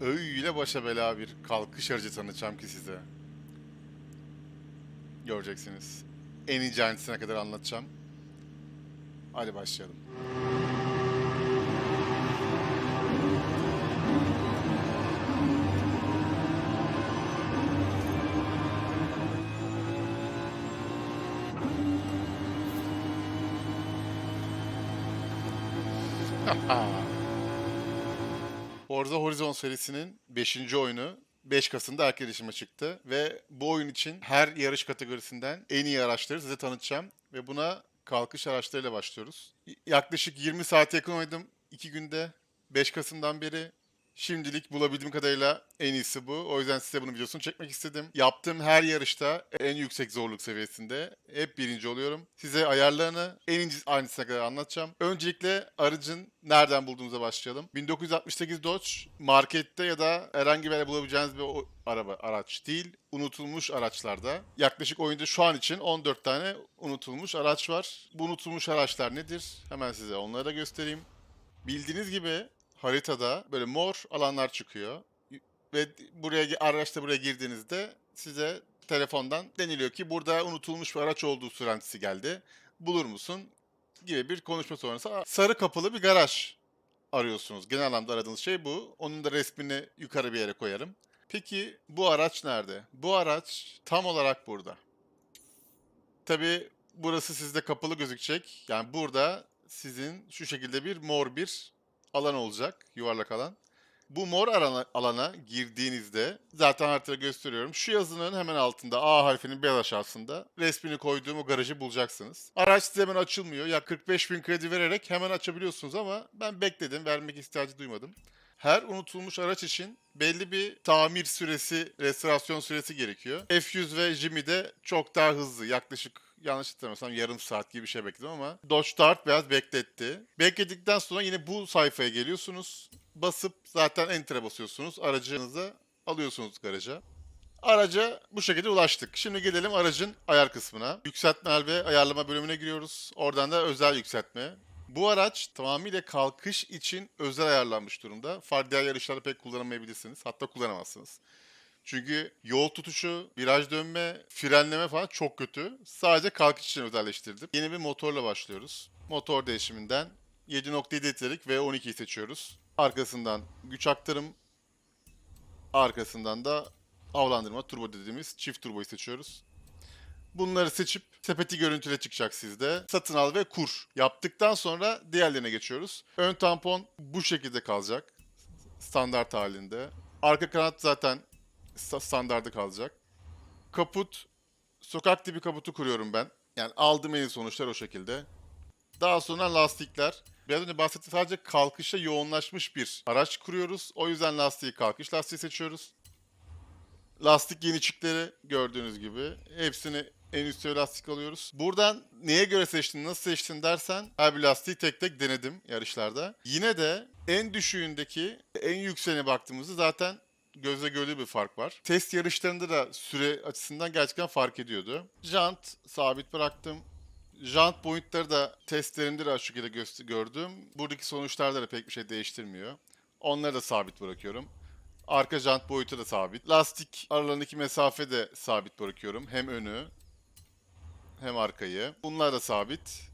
öyle başa bela bir kalkış aracı tanıtacağım ki size. Göreceksiniz. En ince ayrıntısına kadar anlatacağım. Hadi başlayalım. Forza Horizon serisinin 5. oyunu 5 Kasım'da erken çıktı ve bu oyun için her yarış kategorisinden en iyi araçları size tanıtacağım ve buna kalkış araçlarıyla başlıyoruz. Yaklaşık 20 saat yakın oynadım 2 günde 5 Kasım'dan beri. Şimdilik bulabildiğim kadarıyla en iyisi bu. O yüzden size bunun videosunu çekmek istedim. Yaptığım her yarışta en yüksek zorluk seviyesinde hep birinci oluyorum. Size ayarlarını en ince ayrıntısına kadar anlatacağım. Öncelikle aracın nereden bulduğumuza başlayalım. 1968 Dodge markette ya da herhangi bir yerde bulabileceğiniz bir araba araç değil. Unutulmuş araçlarda. Yaklaşık oyunda şu an için 14 tane unutulmuş araç var. Bu unutulmuş araçlar nedir? Hemen size onları da göstereyim. Bildiğiniz gibi haritada böyle mor alanlar çıkıyor. Ve buraya araçta buraya girdiğinizde size telefondan deniliyor ki burada unutulmuş bir araç olduğu söylentisi geldi. Bulur musun? gibi bir konuşma sonrası sarı kapılı bir garaj arıyorsunuz. Genel anlamda aradığınız şey bu. Onun da resmini yukarı bir yere koyarım. Peki bu araç nerede? Bu araç tam olarak burada. Tabii burası sizde kapalı gözükecek. Yani burada sizin şu şekilde bir mor bir alan olacak. Yuvarlak alan. Bu mor alana, girdiğinizde zaten haritada gösteriyorum. Şu yazının hemen altında A harfinin biraz aşağısında resmini koyduğum o garajı bulacaksınız. Araç size hemen açılmıyor. Ya 45 bin kredi vererek hemen açabiliyorsunuz ama ben bekledim. Vermek ihtiyacı duymadım. Her unutulmuş araç için belli bir tamir süresi, restorasyon süresi gerekiyor. F100 ve Jimmy'de çok daha hızlı. Yaklaşık yanlış hatırlamıyorsam yarım saat gibi bir şey bekledim ama Dodge Dart biraz bekletti. Bekledikten sonra yine bu sayfaya geliyorsunuz. Basıp zaten Enter'a basıyorsunuz. Aracınızı alıyorsunuz garaja. Araca bu şekilde ulaştık. Şimdi gelelim aracın ayar kısmına. Yükseltme ve ayarlama bölümüne giriyoruz. Oradan da özel yükseltme. Bu araç tamamıyla kalkış için özel ayarlanmış durumda. Farklı yarışlarda pek kullanamayabilirsiniz. Hatta kullanamazsınız. Çünkü yol tutuşu, viraj dönme, frenleme falan çok kötü. Sadece kalkış için özelleştirdim. Yeni bir motorla başlıyoruz. Motor değişiminden 7.7 litrelik V12'yi seçiyoruz. Arkasından güç aktarım, arkasından da avlandırma turbo dediğimiz çift turboyu seçiyoruz. Bunları seçip sepeti görüntüle çıkacak sizde. Satın al ve kur. Yaptıktan sonra diğerlerine geçiyoruz. Ön tampon bu şekilde kalacak. Standart halinde. Arka kanat zaten standardı kalacak. Kaput, sokak tipi kaputu kuruyorum ben. Yani aldığım en sonuçlar o şekilde. Daha sonra lastikler. Biraz önce bahsettiğim sadece kalkışa yoğunlaşmış bir araç kuruyoruz. O yüzden lastiği kalkış lastiği seçiyoruz. Lastik yeniçikleri gördüğünüz gibi. Hepsini en üst lastik alıyoruz. Buradan neye göre seçtin, nasıl seçtin dersen her bir lastiği tek tek denedim yarışlarda. Yine de en düşüğündeki en yükseğine baktığımızda zaten gözle görülür bir fark var. Test yarışlarında da süre açısından gerçekten fark ediyordu. Jant sabit bıraktım. Jant boyutları da testlerimde de şu şekilde gördüm. Buradaki sonuçlarda da pek bir şey değiştirmiyor. Onları da sabit bırakıyorum. Arka jant boyutu da sabit. Lastik aralarındaki mesafe de sabit bırakıyorum. Hem önü hem arkayı. Bunlar da sabit.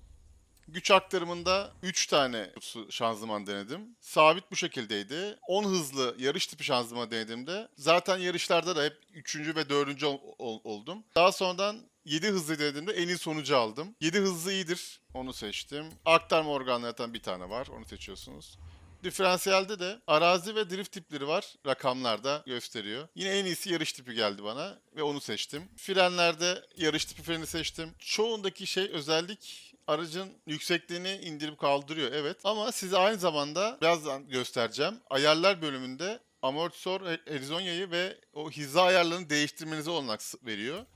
Güç aktarımında 3 tane şanzıman denedim. Sabit bu şekildeydi. 10 hızlı yarış tipi şanzıman denediğimde zaten yarışlarda da hep 3. ve 4. ol- ol- oldum. Daha sonradan 7 hızlı denediğimde en iyi sonucu aldım. 7 hızlı iyidir. Onu seçtim. Aktarma organlarından bir tane var. Onu seçiyorsunuz. Diferansiyelde de arazi ve drift tipleri var. Rakamlarda gösteriyor. Yine en iyisi yarış tipi geldi bana ve onu seçtim. Frenlerde yarış tipi freni seçtim. Çoğundaki şey özellik aracın yüksekliğini indirip kaldırıyor evet. Ama size aynı zamanda birazdan göstereceğim. Ayarlar bölümünde amortisör Arizonya'yı ve o hiza ayarlarını değiştirmenize olanak veriyor.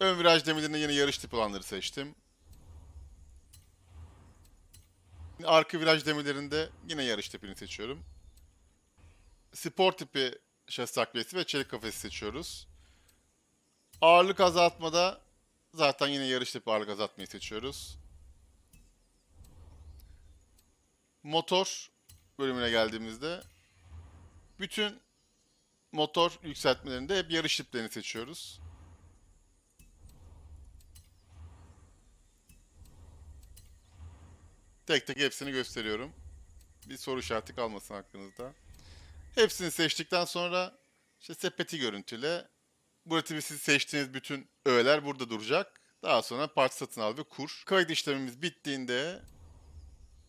Ön viraj demirlerinde yine yarış tipi olanları seçtim. Arka viraj demirlerinde yine yarış tipini seçiyorum. Spor tipi şasi takviyesi ve çelik kafesi seçiyoruz. Ağırlık azaltmada zaten yine yarış tipi ağırlık azaltmayı seçiyoruz. Motor bölümüne geldiğimizde bütün motor yükseltmelerinde hep yarış tiplerini seçiyoruz. Tek tek hepsini gösteriyorum. Bir soru işareti kalmasın aklınızda. Hepsini seçtikten sonra işte sepeti görüntüle burada siz seçtiğiniz bütün öğeler burada duracak. Daha sonra parça satın al ve kur. Kayıt işlemimiz bittiğinde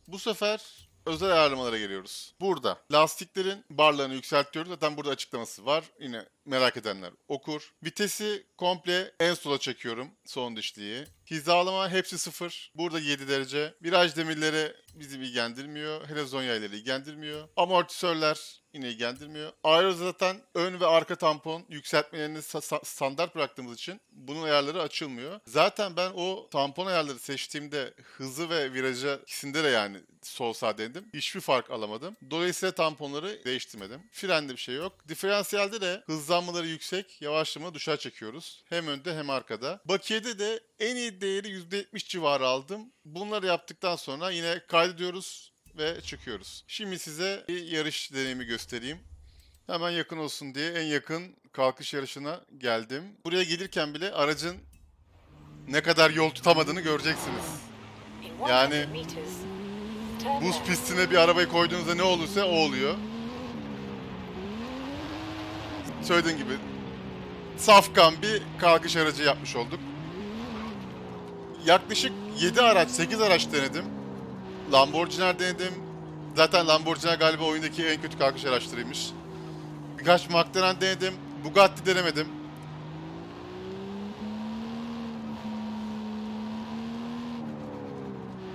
bu sefer özel ayarlamalara geliyoruz. Burada lastiklerin barlarını yükseltiyoruz. Zaten burada açıklaması var. Yine merak edenler okur. Vitesi komple en sola çekiyorum. Son dişliği. Hizalama hepsi sıfır. Burada 7 derece. Viraj demirleri bizi ilgilendirmiyor. Helezon yayları ilgilendirmiyor. Amortisörler yine ilgilendirmiyor. Ayrıca zaten ön ve arka tampon yükseltmelerini standart bıraktığımız için bunun ayarları açılmıyor. Zaten ben o tampon ayarları seçtiğimde hızı ve virajı ikisinde de yani sol sağ denedim. Hiçbir fark alamadım. Dolayısıyla tamponları değiştirmedim. Frende bir şey yok. Diferansiyelde de hızlanmaları yüksek, yavaşlama düşer çekiyoruz. Hem önde hem arkada. Bakiyede de en iyi değeri %70 civarı aldım. Bunları yaptıktan sonra yine kaydediyoruz ve çıkıyoruz. Şimdi size bir yarış deneyimi göstereyim. Hemen yakın olsun diye en yakın kalkış yarışına geldim. Buraya gelirken bile aracın ne kadar yol tutamadığını göreceksiniz. Yani Buz pistine bir arabayı koyduğunuzda ne olursa o oluyor. Söylediğim gibi safkan bir kalkış aracı yapmış olduk. Yaklaşık 7 araç, 8 araç denedim. Lamborghini denedim. Zaten Lamborghini galiba oyundaki en kötü kalkış araçlarıymış. Birkaç McLaren denedim. Bugatti denemedim.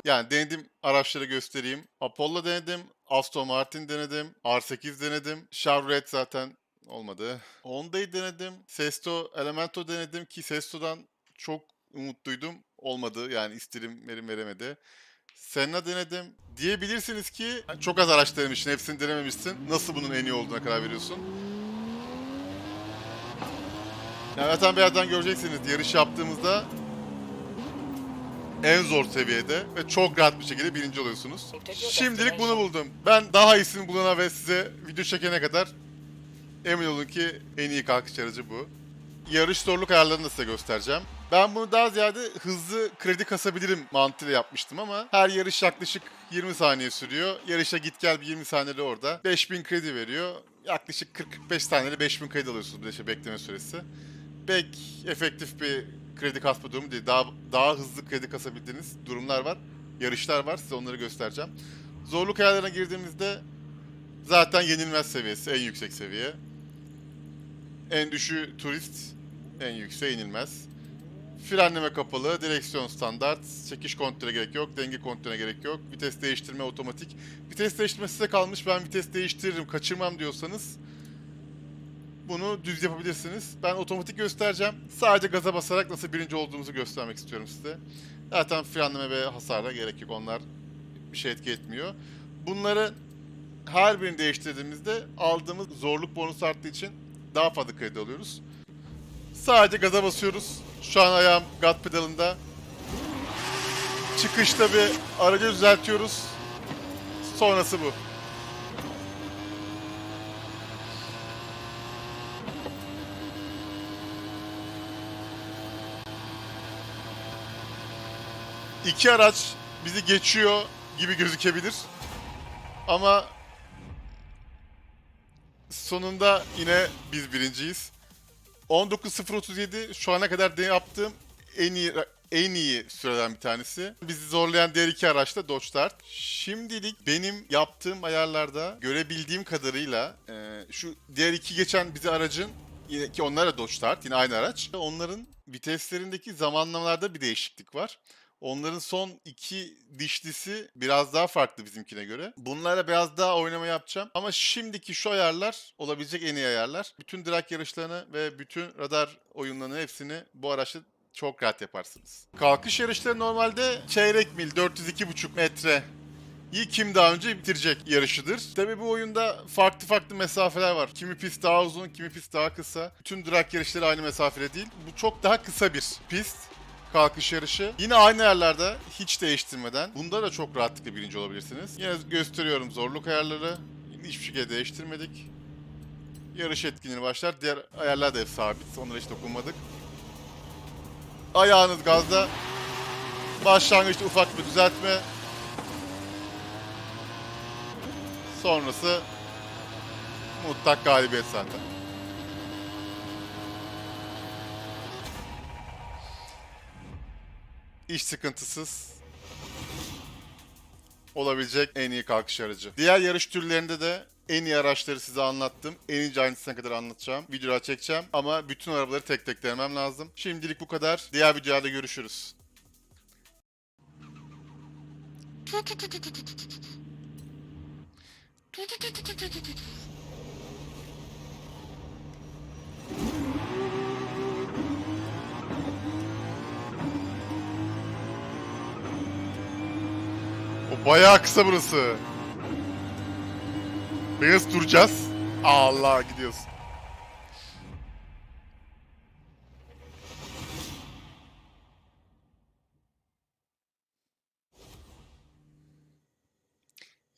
Yani denedim araçları göstereyim. Apollo denedim, Aston Martin denedim, R8 denedim, Chevrolet zaten olmadı. Honda'yı denedim, Sesto Elemento denedim ki Sesto'dan çok umutluydum. Olmadı yani isterim verim veremedi. Senna denedim. Diyebilirsiniz ki çok az araç denemişsin, hepsini denememişsin. Nasıl bunun en iyi olduğuna karar veriyorsun? Yani zaten birazdan göreceksiniz yarış yaptığımızda en zor seviyede ve çok rahat bir şekilde birinci oluyorsunuz. Şimdilik bunu buldum. Ben daha iyisini bulana ve size video çekene kadar emin olun ki en iyi kalkış aracı bu. Yarış zorluk ayarlarını da size göstereceğim. Ben bunu daha ziyade hızlı kredi kasabilirim mantığıyla yapmıştım ama her yarış yaklaşık 20 saniye sürüyor. Yarışa git gel bir 20 saniyede orada. 5000 kredi veriyor. Yaklaşık 40-45 saniyede 5000 kredi alıyorsunuz bir de şey bekleme süresi. Pek efektif bir kredi kasma durumu değil. Daha daha hızlı kredi kasabildiğiniz durumlar var. Yarışlar var. Size onları göstereceğim. Zorluk ayarlarına girdiğimizde zaten yenilmez seviyesi. En yüksek seviye. En düşüğü turist. En yükseği yenilmez. Frenleme kapalı, direksiyon standart, çekiş kontrole gerek yok, denge kontrole gerek yok, vites değiştirme otomatik. Vites değiştirme size kalmış, ben vites değiştiririm, kaçırmam diyorsanız bunu düz yapabilirsiniz. Ben otomatik göstereceğim. Sadece gaza basarak nasıl birinci olduğumuzu göstermek istiyorum size. Zaten frenleme ve hasara gerek yok. Onlar bir şey etki etmiyor. Bunları her birini değiştirdiğimizde aldığımız zorluk bonus arttığı için daha fazla kredi alıyoruz. Sadece gaza basıyoruz. Şu an ayağım gat pedalında. Çıkışta bir aracı düzeltiyoruz. Sonrası bu. İki araç bizi geçiyor gibi gözükebilir. Ama sonunda yine biz birinciyiz. 19.037 şu ana kadar de yaptığım en iyi en iyi süreden bir tanesi. Bizi zorlayan diğer iki araç da Dodge Dart. Şimdilik benim yaptığım ayarlarda görebildiğim kadarıyla e, şu diğer iki geçen bizi aracın yine ki onlar da Dodge Dart yine aynı araç. Onların viteslerindeki zamanlamalarda bir değişiklik var. Onların son iki dişlisi biraz daha farklı bizimkine göre. Bunlara biraz daha oynama yapacağım. Ama şimdiki şu ayarlar olabilecek en iyi ayarlar. Bütün drag yarışlarını ve bütün radar oyunlarını hepsini bu araçta çok rahat yaparsınız. Kalkış yarışları normalde çeyrek mil 402,5 metre İyi kim daha önce bitirecek yarışıdır. Tabi bu oyunda farklı farklı mesafeler var. Kimi pist daha uzun, kimi pist daha kısa. Bütün drag yarışları aynı mesafede değil. Bu çok daha kısa bir pist kalkış yarışı. Yine aynı yerlerde hiç değiştirmeden. Bunda da çok rahatlıkla birinci olabilirsiniz. Yine gösteriyorum zorluk ayarları. Hiçbir şekilde değiştirmedik. yarış etkinliği başlar. Diğer ayarlar da sabit. Onlara hiç dokunmadık. Ayağınız gazda. Başlangıçta ufak bir düzeltme. Sonrası mutlak galibiyet zaten. İş sıkıntısız olabilecek en iyi kalkış aracı. Diğer yarış türlerinde de en iyi araçları size anlattım. En ince ayrıntısına kadar anlatacağım. Videolar çekeceğim ama bütün arabaları tek tek denemem lazım. Şimdilik bu kadar. Diğer videolarda görüşürüz. bayağı kısa burası. Beyaz duracağız. Allah gidiyoruz.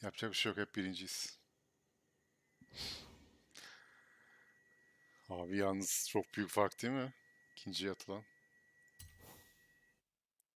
Yapacak bir şey yok hep birinciyiz. Abi yalnız çok büyük fark değil mi? İkinciye atılan.